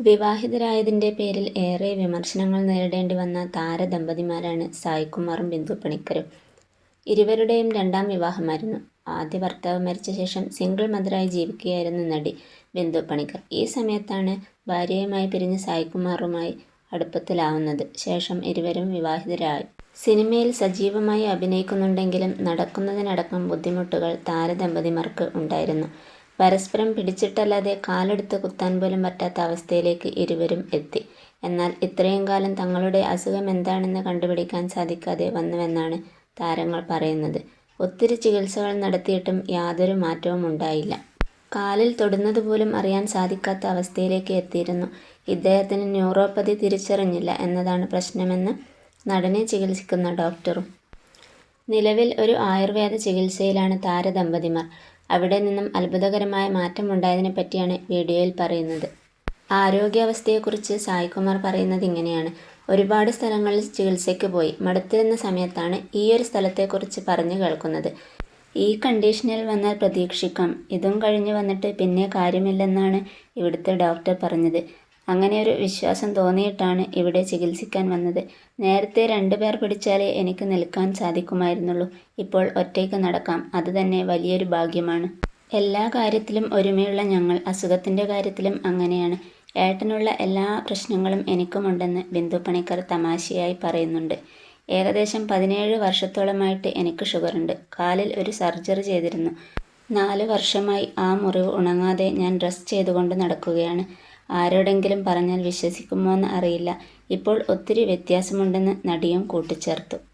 വിവാഹിതരായതിന്റെ പേരിൽ ഏറെ വിമർശനങ്ങൾ നേരിടേണ്ടി വന്ന താരദമ്പതിമാരാണ് സായികുമാറും ബിന്ദു പണിക്കരും. ഇരുവരുടെയും രണ്ടാം വിവാഹമായിരുന്നു. ആദ്യ ഭർത്താവ് മരിച്ച ശേഷം സിംഗിൾ മദറായി ജീവിക്കുകയായിരുന്നു നടി ബിന്ദു പണിക്കർ. ഈ സമയത്താണ് ഭാര്യയുമായി പിരിഞ്ഞ് സായികുമാറുമായി അടുപ്പത്തിലാവുന്നത്. ശേഷം ഇരുവരും വിവാഹിതരായി. സിനിമയിൽ സജീവമായി അഭിനയിക്കുന്നുണ്ടെങ്കിലും നടക്കുന്നതിനടക്കം ബുദ്ധിമുട്ടുകൾ താരദമ്പതിമാർക്ക് ഉണ്ടായിരുന്നു. പരസ്പരം പിടിച്ചിട്ടല്ലാതെ കാലെടുത്ത് കുത്താൻ പോലും പറ്റാത്ത അവസ്ഥയിലേക്ക് ഇരുവരും എത്തി. എന്നാൽ ഇത്രയും കാലം തങ്ങളുടെ അസുഖം എന്താണെന്ന് കണ്ടുപിടിക്കാൻ സാധിക്കാതെ വന്നുവെന്നാണ് താരങ്ങൾ പറയുന്നത്. ഒത്തിരി ചികിത്സകൾ നടത്തിയിട്ടും യാതൊരു മാറ്റവും ഉണ്ടായില്ല കാലിൽ തൊടുന്നത് പോലും അറിയാൻ സാധിക്കാത്ത അവസ്ഥയിലേക്ക് എത്തിയിരുന്നു. ഇദ്ദേഹത്തിന് ന്യൂറോപ്പതി തിരിച്ചറിഞ്ഞില്ല എന്നതാണ് പ്രശ്നമെന്ന് നടനെ ചികിത്സിക്കുന്ന ഡോക്ടറും. നിലവിൽ ഒരു ആയുർവേദ ചികിത്സയിലാണ് താരദമ്പതിമാർ. അവിടെ നിന്നും അത്ഭുതകരമായ മാറ്റമുണ്ടായതിനെപ്പറ്റിയാണ് വീഡിയോയിൽ പറയുന്നത്. ആരോഗ്യാവസ്ഥയെക്കുറിച്ച് പറയുന്നത് ഇങ്ങനെയാണ് ഒരുപാട് സ്ഥലങ്ങളിൽ ചികിത്സയ്ക്ക് പോയി. മടുത്തിരുന്ന സമയത്താണ് ഈയൊരു സ്ഥലത്തെക്കുറിച്ച് പറഞ്ഞു കേൾക്കുന്നത്. ഈ കണ്ടീഷനിൽ വന്നാൽ പ്രതീക്ഷിക്കാം. ഇതും കഴിഞ്ഞു വന്നിട്ട് പിന്നെ കാര്യമില്ലെന്നാണ് ഇവിടുത്തെ ഡോക്ടർ പറഞ്ഞത്. അങ്ങനെയൊരു വിശ്വാസം തോന്നിയിട്ടാണ് ഇവിടെ ചികിത്സിക്കാൻ വന്നത്. നേരത്തെ രണ്ടു പേർ പിടിച്ചാലേ എനിക്ക് നിൽക്കാൻ സാധിക്കുമായിരുന്നുള്ളൂ. ഇപ്പോൾ ഒറ്റയ്ക്ക് നടക്കാം. അതുതന്നെ വലിയൊരു ഭാഗ്യമാണ്. എല്ലാ കാര്യത്തിലും ഒരുമയുള്ള ഞങ്ങൾ അസുഖത്തിന്റെ കാര്യത്തിലും അങ്ങനെയാണ്. ഏട്ടനുള്ള എല്ലാ പ്രശ്നങ്ങളും എനിക്കുമുണ്ടെന്ന് ബിന്ദു പണിക്കർ തമാശയായി പറയുന്നുണ്ട്. ഏകദേശം പതിനേഴ് വർഷത്തോളമായിട്ട് എനിക്ക് ഷുഗറുണ്ട്. കാലിൽ ഒരു സർജറി ചെയ്തിരുന്നു. നാല് വർഷമായി ആ മുറിവ് ഉണങ്ങാതെ ഞാൻ ഡ്രസ് ചെയ്തുകൊണ്ട് നടക്കുകയാണ്. ആരോടെങ്കിലും പറഞ്ഞാൽ വിശ്വസിക്കുമോന്ന് അറിയില്ല. ഇപ്പോൾ ഒത്തിരി വ്യത്യാസമുണ്ടെന്ന് നടിയും കൂട്ടിച്ചേർത്തു.